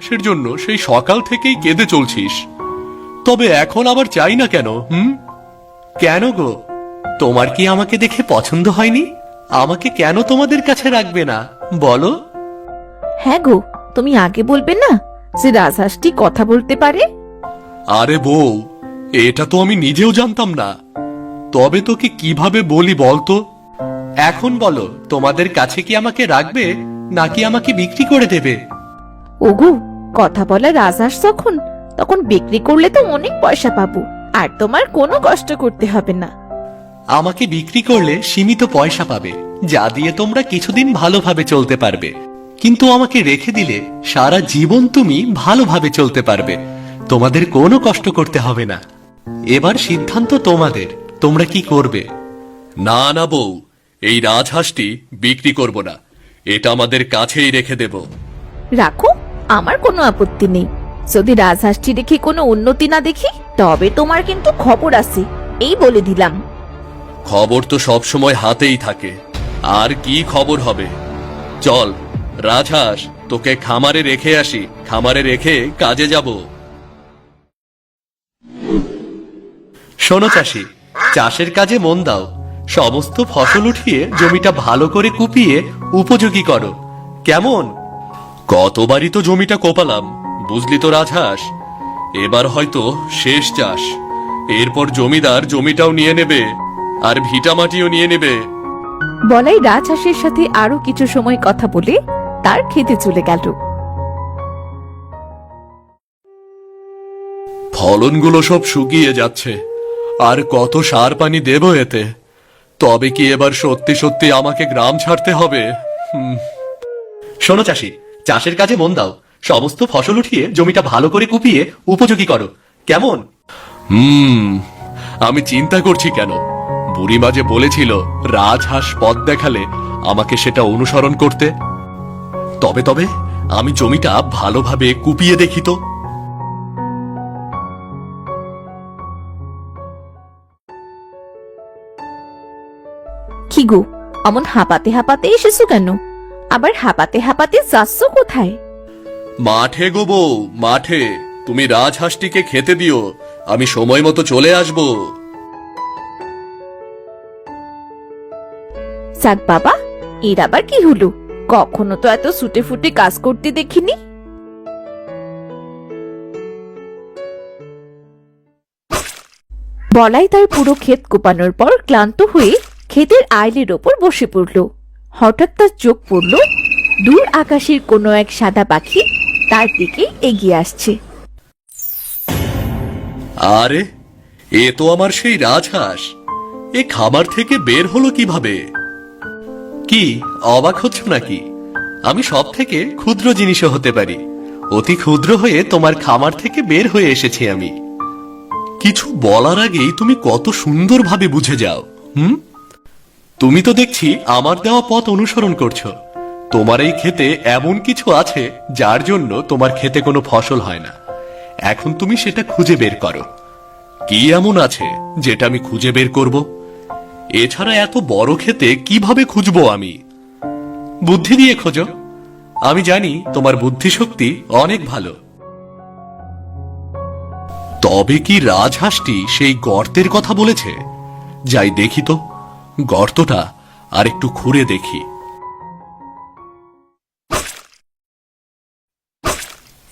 সের জন্য সেই সকাল থেকেই কেঁদে চলছিস। তবে এখন আবার চাই না কেন হুম? কেন গো? তোমার কি আমাকে দেখে পছন্দ হয়নি? আমাকে কেন তোমাদের কাছে রাখবে না? বলো। হ্যাঁ গো তুমি আগে বলবে না যে রাজহাঁসটি কথা বলতে পারে? আরে বউ এটা তো আমি নিজেও জানতাম না। তবে তোকে কীভাবে বলি বলতো? এখন বলো তোমাদের কাছে কি আমাকে রাখবে নাকি আমাকে বিক্রি করে দেবে? ওগো কথা বলা রাজহাঁস যখন তখন বিক্রি করলে তো অনেক পয়সা পাবো। আর তোমার কোনো কষ্ট করতে হবে না। আমাকে বিক্রি করলে সীমিত পয়সা পাবে যা দিয়ে তোমরা কিছুদিন ভালোভাবে চলতে পারবে। কিন্তু আমাকে রেখে দিলে সারা জীবন তুমি ভালোভাবে চলতে পারবে। তোমাদের কোনো কষ্ট করতে হবে না। এবার সিদ্ধান্ত তোমাদের তোমরা কি করবে? না না বউ এই রাজহাঁসটি বিক্রি করব না। এটা আমাদের কাছেই রেখে দেব। রাখো আমার কোনো আপত্তি নেই। যদি রাজহাঁসটি দেখে কোনো উন্নতি না দেখি, তবে তোমার কিন্তু খবর আছে। এই বলে দিলাম। খবর তো সব সময় হাতেই থাকে। আর কি খবর হবে? চল, রাজহাঁস, তোকে খামারে রেখে আসি। খামারে রেখে কাজে যাব। শোনো চাষি, চাষের কাজে মন দাও। সমস্ত ফসল উঠিয়ে জমিটা ভালো করে কুপিয়ে উপযোগী করো। কেমন? কতবারই তো জমিটা কোপালাম বুঝলি তো রাজহাঁস? এবার হয়তো শেষ চাষ। এরপর জমিদার জমিটাও নিয়ে নেবে আর ভিটামাটিও নিয়ে নেবে। বলাই রাজহাঁসের সাথে আরও কিছু সময় কথা বলে তার খেতে চলে গেল। ফলনগুলো সব শুকিয়ে যাচ্ছে আর কত সার পানি দেব এতে? তবে কি এবার সত্যি সত্যি আমাকে গ্রাম ছাড়তে হবে? হুম। শোনো চাষি চাষের কাজে মন দাও। সমস্ত ফসল উঠিয়ে জমিটা ভালো করে কুপিয়ে উপযোগী করো। কেমন? হুম আমি চিন্তা করছি কেন? বুড়িমা যে বলেছিল রাজহাঁস পথ দেখালে আমাকে সেটা অনুসরণ করতে। তবে তবে আমি জমিটা ভালোভাবে কুপিয়ে দেখি তো। কি গো অমন হাঁপাতে হাঁপাতে এসেছ কেন? আবার হাঁপাতে হাঁপাতে যাচ্ছ কোথায়? মাঠে গো বউ মাঠে। তুমি রাজহাঁসটিকে খেতে দিও। আমি সময় মতো চলে আসব। যাক বাবা এর আবার কি হলো? কখনো তো এত ছুটে ফুটে কাজ করতে দেখিনি। বলাই তার পুরো ক্ষেত কোপানোর পর ক্লান্ত হয়ে ক্ষেতের আইলের ওপর বসে পড়ল। হঠাৎ তার চোখ পড়ল, দূর আকাশের কোনো এক সাদা পাখি তার দিকে এগিয়ে আসছে। আরে, এ তো আমার সেই রাজহাঁস। এ খামার থেকে বের হলো কীভাবে? কি, অবাক হচ্ছ নাকি? আমি সব থেকে ক্ষুদ্র জিনিসও হতে পারি। অতি ক্ষুদ্র হয়ে তোমার খামার থেকে বের হয়ে এসেছি আমি। কিছু বলার আগেই তুমি কত সুন্দরভাবে বুঝে যাও, হুম? তুমি তো দেখছি আমার দেওয়া পথ অনুসরণ করছ। তোমার এই ক্ষেতে এমন কিছু আছে যার জন্য তোমার ক্ষেতে কোনো ফসল হয় না। এখন তুমি সেটা খুঁজে বের করো। কি এমন আছে যেটা আমি খুঁজে বের করব? এছাড়া এত বড় ক্ষেতে কীভাবে খুঁজবো আমি? বুদ্ধি দিয়ে খোঁজো। আমি জানি তোমার বুদ্ধি শক্তি অনেক ভালো। তবে কি রাজহাঁসটি সেই গর্তের কথা বলেছে? যাই দেখি তো। গর্তটা আর একটু খুঁড়ে দেখি।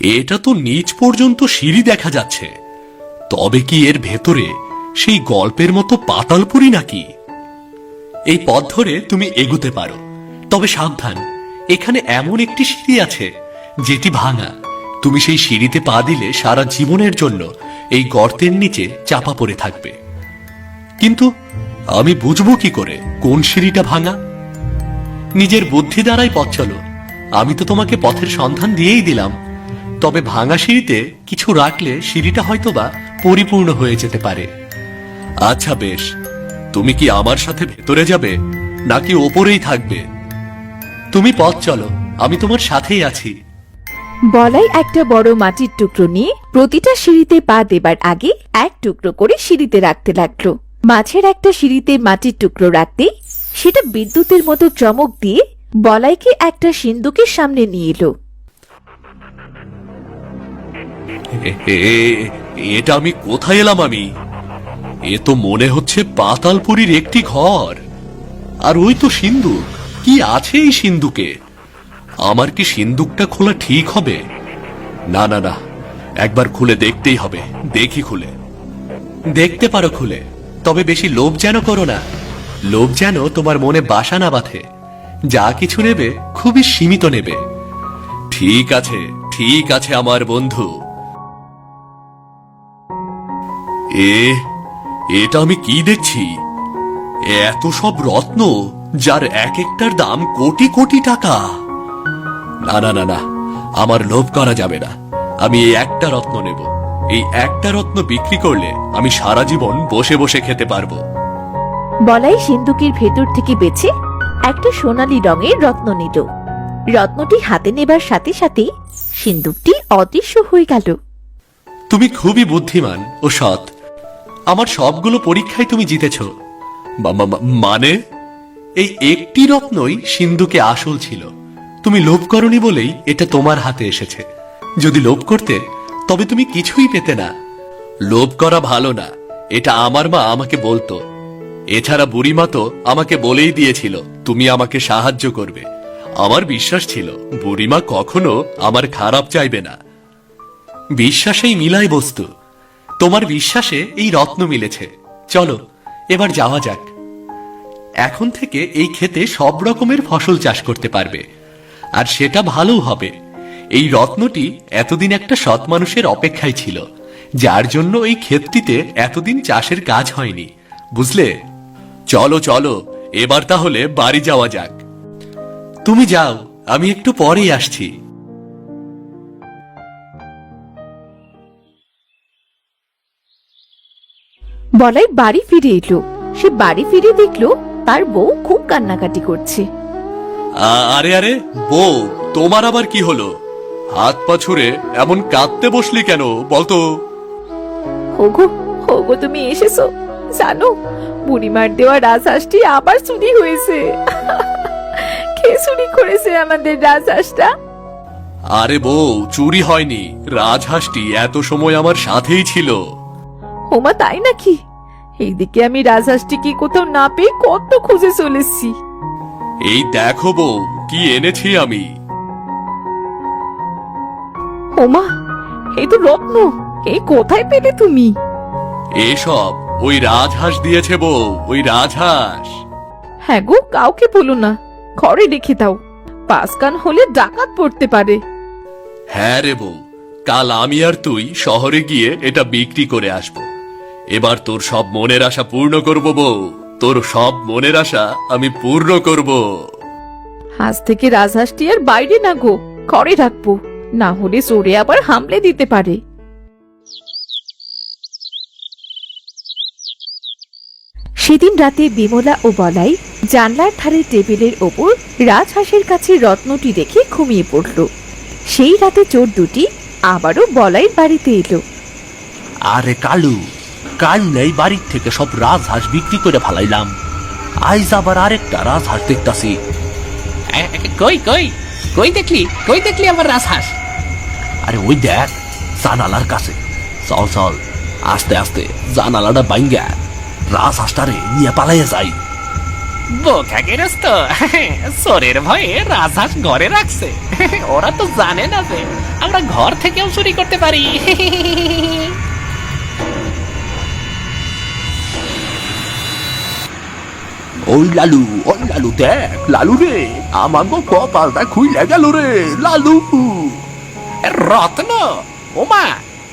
এটা তো নিচ পর্যন্ত সিঁড়ি দেখা যাচ্ছে। তবে কি এর ভেতরে সেই গল্পের মতো পাতালপুরি নাকি? এই পথ ধরে তুমি এগুতে পারো। তবে সাবধান, এখানে এমন একটি সিঁড়ি আছে, যেটি ভাঙা। তুমি সেই সিঁড়িতে পা দিলে সারা জীবনের জন্য এই গর্তের নিচে চাপা পড়ে থাকবে। কিন্তু আমি বুঝব কি করে? কোন সিঁড়িটা ভাঙা? নিজের বুদ্ধি দ্বারাই পথ চলো আমি তো তোমাকে পথের সন্ধান দিয়েই দিলাম। তবে ভাঙা সিঁড়িতে কিছু রাখলে সিঁড়িটা হয়তোবা পরিপূর্ণ হয়ে যেতে পারে। আচ্ছা বেশ। তুমি কি আমার সাথে ভেতরে যাবে, নাকি ওপরেই থাকবে? তুমি পথ চলো, আমি তোমার সাথেই আছি। বলাই একটা বড় মাটির টুকরো নিয়ে প্রতিটা সিঁড়িতে পা দেবার আগে এক টুকরো করে সিঁড়িতে রাখতে লাগল। মাঝের একটা সিঁড়িতে মাটির টুকরো রাখতে সেটা বিদ্যুতের মতো চমক দিয়ে বলাইকে একটা সিন্দুকের সামনে নিয়ে এলো। এটা আমি কোথায় এলাম আমি? এ তো মনে হচ্ছে পাতালপুরীর একটি ঘর। আর ওই তো সিন্ধুক। কি আছে এই সিন্ধুকে? আমার কি সিন্ধুকটা খোলা ঠিক হবে? না না না, একবার খুলে দেখতেই হবে। দেখি খুলে। দেখতে পারো খুলে। তবে বেশি লোভ যেন করো না। লোভ যেন তোমার মনে বাসা না বাঁধে। যা কিছু নেবে খুবই সীমিত নেবে। ঠিক আছে ঠিক আছে আমার বন্ধু। এ, এটা আমি কি দেখছি? এত সব রত্ন, যার এক একটার দাম কোটি কোটি টাকা। না না না না, আমার লোভ করা যাবে না। আমি এই একটা রত্ন নেব। এই একটা রত্ন বিক্রি করলে আমি সারা জীবন বসে বসে খেতে পারব। বলাই সিন্ধুকের ভেতর থেকে বেছে একটা সোনালী রঙের রত্ন নিল। রত্নটি হাতে নেবার সাথে সাথে সিন্ধুকটি অদৃশ্য হয়ে গেল। তুমি খুবই বুদ্ধিমান ও সৎ। আমার সবগুলো পরীক্ষায় তুমি জিতেছ। বা- মা- মা- মানে? এই একটি রত্নই সিন্ধুকে আসল ছিল। তুমি লোভ করনি বলেই এটা তোমার হাতে এসেছে। যদি লোভ করতে তবে তুমি কিছুই পেতে না। লোভ করা ভালো না, এটা আমার মা আমাকে বলতো। এছাড়া বুড়িমা তো আমাকে বলেই দিয়েছিল, তুমি আমাকে সাহায্য করবে। আমার বিশ্বাস ছিল, বুড়িমা কখনো আমার খারাপ চাইবে না। বিশ্বাসেই মিলাই বস্তু। তোমার বিশ্বাসে এই রত্ন মিলেছে। চলো, এবার যাওয়া যাক। এখন থেকে এই ক্ষেতে সব রকমের ফসল চাষ করতে পারবে। আর সেটা ভালো হবে। এই রত্নটি এতদিন একটা সৎ মানুষের অপেক্ষায় ছিল যার জন্য এই ক্ষেতটিতে এতদিন চাষের কাজ হয়নি। বুঝলে? চলো চলো এবার তাহলে বাড়ি যাওয়া যাক। তুমি যাও আমি একটু পরেই আসছি। বলাই বাড়ি ফিরে এলো। সে বাড়ি ফিরে দেখল তার বউ খুব কান্নাকাটি করছে। আরে আরে বউ তোমার আবার কি হলো? হাত পা ছুড়ে এমন কাঁদতে বসলি কেন বলতো? ওগো ওগো তুমি এসেছ। জানো বুড়িমার দেওয়া রাজহাঁসটি আবার চুরি হয়েছে। কে চুরি করেছে আমাদের রাজহাঁসটা? আরে বউ চুরি হয়নি। রাজহাঁসটি এত সময় আমার সাথেই ছিল। ওমা তাই নাকি? এইদিকে আমি রাজহাঁসটিকে কোথাও না পেয়ে কত খুঁজে চলেছি। এই দেখো বউ কি এনেছি আমি। ওমা এই তো রত্ন। এই কোথায় পেলে তুমি? এসব ওই রাজহাঁস দিয়েছে বউ ওই রাজহাঁস। হ্যাঁ গো কাউকে বলো না। ঘরে রেখে দাও। পাসকান হলে ডাকাত পড়তে পারে। হ্যাঁ রে বউ কাল আমি আর তুই শহরে গিয়ে এটা বিক্রি করে আসব। এবার তোর সব মনের আশা পূর্ণ করব বউ। তোর সব মনের আশা আমি পূর্ণ করব। আজ থেকে রাজহাঁসটি আর বাইরে না গো ঘরে রাখব। না হলে চোরে আবার হামলে দিতে পারে। সেদিন রাতে বিমলা ও বলাই জানলার ধারে টেবিলের ওপর রাজহাঁসের কাছে রত্নটি দেখে ঘুমিয়ে পড়ল। সেই রাতে চোর দুটি আবারও বলাইয়ের বাড়িতে এলো। আরে কালু কাল নেই বাড়ির থেকে সব রাজহাঁস বিক্রি করে ফেলাইলাম। আইজ আবার আরেকটা রাজহাঁস দেখতাছি। কই কই? কই দেখলি? কই দেখলি আমার রাজহাঁস? আরে ওই দেখ জানালার কাছে। চল চল আস্তে আস্তে জানালাটা বাইঙ্গা রাজহাঁসটারে নিয়ে পালাইয়া যাই। বোকা গেরস্ত। চোরের ভয়ে রাজহাঁস ঘরে রাখছে। ওরা তো জানে না যে আমরা ঘর থেকেও চুরি করতে পারি। ওই লালু ওই লালু দেখ লালু রে আমার কপালটা খুইলে গেল রে লালু। রত্ন? ওমা,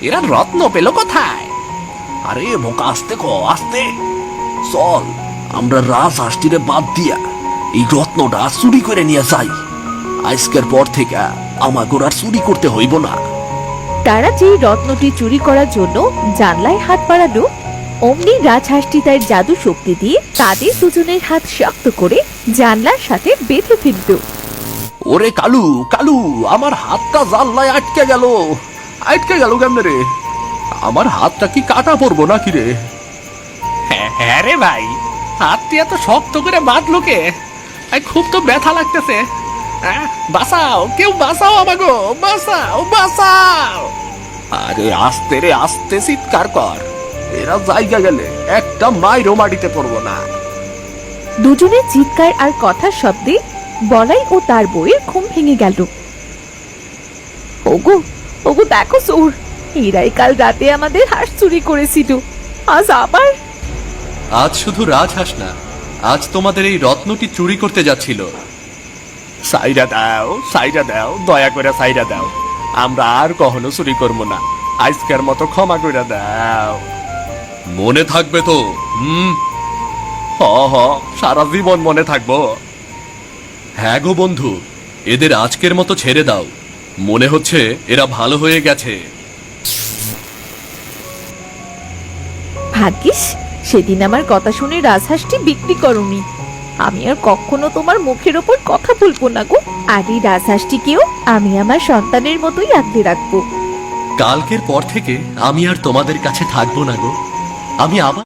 এরা রত্ন পেল কোথায়? আরে, বোকা, আস্তে ক, আস্তে। চল, আমরা রাজ রাজহাঁসটিরে বাদ দিয়া এই রত্নটা চুরি করে নিয়ে যাই। আজকের পর থেকে আমাকে আর চুরি করতে হইব না। তারা যেই রত্নটি চুরি করার জন্য জানলায় হাত বাড়ালো, অমনি রাজহাঁসটি তার জাদু শক্তি দিয়ে তাদের দুজনের হাত শক্ত করে জানলার সাথে বেঁধে ফেলল। ওরে কালু কালু আমার হাতটা জানলায় আটকে গেল। আটকে গেল কেমনে রে? আমার হাতটা কি কাটা পড়ব নাকি রে? হ্যাঁ হ্যাঁ রে ভাই হাতটি এত শক্ত করে বাঁধলো কে? আই, খুব তো ব্যথা লাগতেছে। বাঁচাও কেউ বাঁচাও আমাগো বাঁচাও বাঁচাও। আরে আস্তে রে আস্তে চিৎকার কর। এরা জায়গা গেলে একটা মাইরও মাটিতে পড়ব না। দুজনের চিৎকার আর কথার শব্দে বলাই ও তার বউয়ের ঘুম ভেঙে গেল। ওগো ওগো দেখো চোর এরাই কাল রাতে আমাদের হাঁস চুরি করেছিল। আজ আবার? আজ শুধু রাজহাঁস না আজ তোমাদের এই রত্নটি চুরি করতে যাচ্ছিল। সাইরা দাও সাইরা দাও দয়া করে সাইরা দাও। আমরা আর কখনো চুরি করব না। আজকের মতো ক্ষমা করে দাও। মনে থাকবে তো হুম? হ হ সারা জীবন মনে থাকব। হ্যাঁ গো বন্ধু এদের আজকের মতো ছেড়ে দাও। মনে হচ্ছে এরা ভালো হয়ে গেছে। ভাগ্যিস সেদিন আমার কথা শুনে রাজহাঁসটি বিক্রি করনি। আমি আর কখনো তোমার মুখের ওপর কথা বলব না গো। আর এই রাজহাঁসটিকেও আমি আমার সন্তানের মতোই আগলে রাখব। কালকের পর থেকে আমি আর তোমাদের কাছে থাকব না গো। আমি আবার